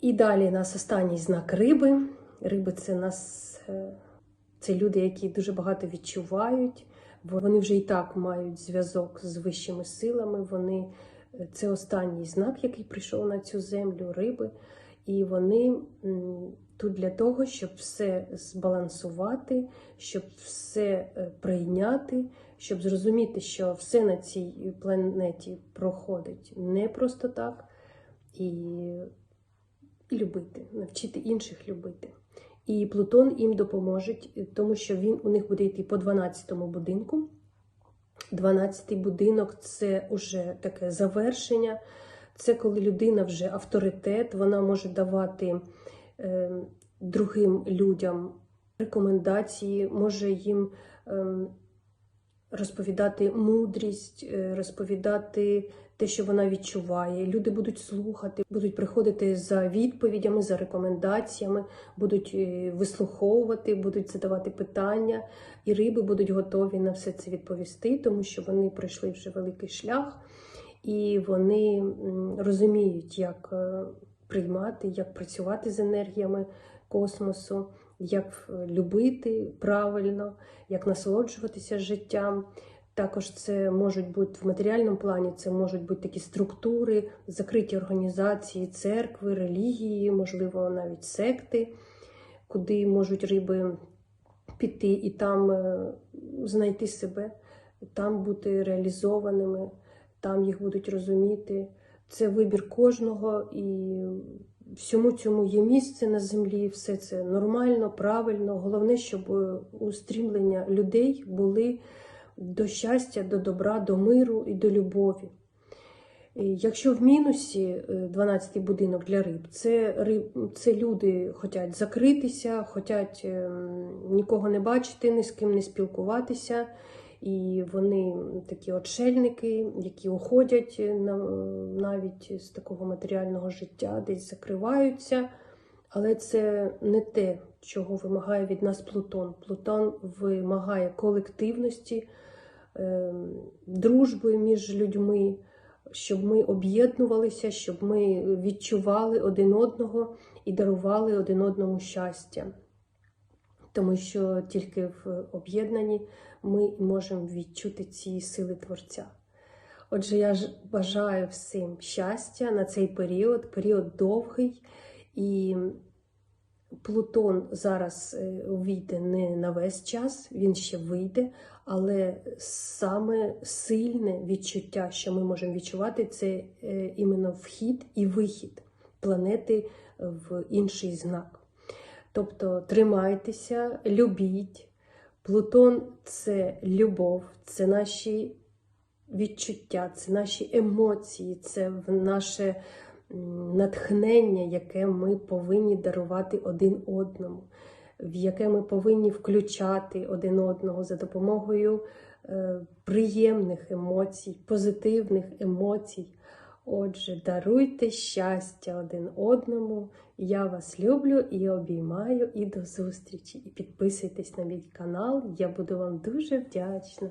І далі у нас останній знак риби. Риби це нас е, це люди, які дуже багато відчувають. Вони вже і так мають зв'язок з вищими силами. Вони е, це останній знак, який прийшов на цю землю, риби. І вони тут для того, щоб все збалансувати, щоб все е, прийняти, щоб зрозуміти, що все на цій планеті проходить не просто так, і, і любити, навчити інших любити. І Плутон їм допоможе, тому що він у них буде йти по 12-му будинку. 12-й будинок це вже таке завершення. Це коли людина вже авторитет, вона може давати е, другим людям рекомендації, може їм е, розповідати мудрість, е, розповідати те, що вона відчуває. Люди будуть слухати, будуть приходити за відповідями, за рекомендаціями, будуть е, вислуховувати, будуть задавати питання, і риби будуть готові на все це відповісти, тому що вони пройшли вже великий шлях і вони розуміють, як е, приймати, як працювати з енергіями космосу, як любити правильно, як насолоджуватися життям. Також це можуть бути в матеріальному плані, це можуть бути такі структури, закриті організації, церкви, релігії, можливо, навіть секти, куди можуть риби піти і там е, знайти себе, там бути реалізованими, там їх будуть розуміти. Це вибір кожного і всьому цьому є місце на землі, все це нормально, правильно. Головне, щоб устрімлення людей були до щастя, до добра, до миру і до любові. Якщо в мінусі 12-й будинок для риб, це риб, це люди хочуть закритися, хочуть ем, нікого не бачити, ні з ким не спілкуватися. І вони такі отшельники, які уходять на- навіть з такого матеріального життя, десь закриваються. Але це не те, чого вимагає від нас Плутон. Плутон вимагає колективності, ем, дружби між людьми, щоб ми об'єднувалися, щоб ми відчували один одного і дарували один одному щастя. Тому що тільки в об'єднанні ми можемо відчути ці сили Творця. Отже, я ж бажаю всім щастя на цей період, період довгий, і Плутон зараз е, вийде не на весь час, він ще вийде, але саме сильне відчуття, що ми можемо відчувати, це е, іменно вхід і вихід планети в інший знак. Тобто тримайтеся, любіть. Плутон це любов, це наші відчуття, це наші емоції, це наше натхнення, яке ми повинні дарувати один одному, в яке ми повинні включати один одного за допомогою е, приємних емоцій, позитивних емоцій. Отже, даруйте щастя один одному. Я вас люблю і обіймаю, і до зустрічі. І підписуйтесь на мій канал, я буду вам дуже вдячна.